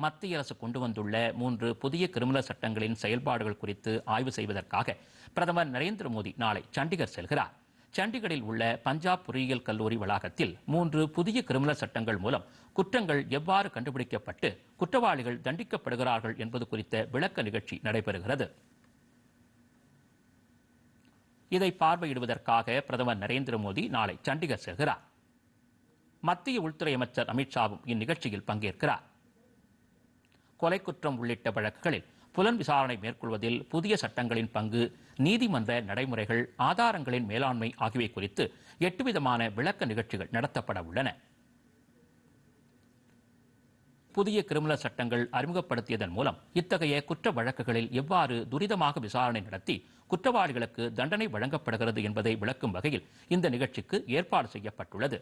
மத்திய அரசு கொண்டு வந்துள்ள மூன்று புதிய கிரிமினல் சட்டங்களின் செயல்பாடுகள் குறித்து ஆய்வு செய்வதற்காக பிரதமர் நரேந்திர மோடி நாளை சண்டிகர் செல்கிறார். சண்டிகரில் உள்ள பஞ்சாப் பொறியியல் கல்லூரி வளாகத்தில் மூன்று புதிய கிரிமினல் சட்டங்கள் மூலம் குற்றங்கள் எவ்வாறு கண்டுபிடிக்கப்பட்டு குற்றவாளிகள் தண்டிக்கப்படுகிறார்கள் என்பது குறித்த விளக்க நிகழ்ச்சி நடைபெறுகிறது. இதை பார்வையிடுவதற்காக பிரதமர் நரேந்திர மோடி நாளை சண்டிகர் செல்கிறார். மத்திய உள்துறை அமைச்சர் அமித்ஷாவும் இந்நிகழ்ச்சியில் பங்கேற்கிறார். கொலை குற்றம் உள்ளிட்ட வழக்குகளில் புலன் விசாரணை மேற்கொள்வதில் புதிய சட்டங்களின் பங்கு நீதிமன்ற நடைமுறைகள் ஆதாரங்களின் மேலாண்மை ஆகியவை குறித்து எட்டு விதமான விளக்க நிகழ்ச்சிகள் நடத்தப்பட உள்ளன. புதிய கிரிமினல் சட்டங்கள் அறிமுகப்படுத்தியதன் மூலம் இத்தகைய குற்ற வழக்குகளில் எவ்வாறு துரிதமாக விசாரணை நடத்தி குற்றவாளிகளுக்கு தண்டனை வழங்கப்படுகிறது என்பதை விளக்கும் வகையில் இந்த நிகழ்ச்சிக்கு ஏற்பாடு செய்யப்பட்டுள்ளது.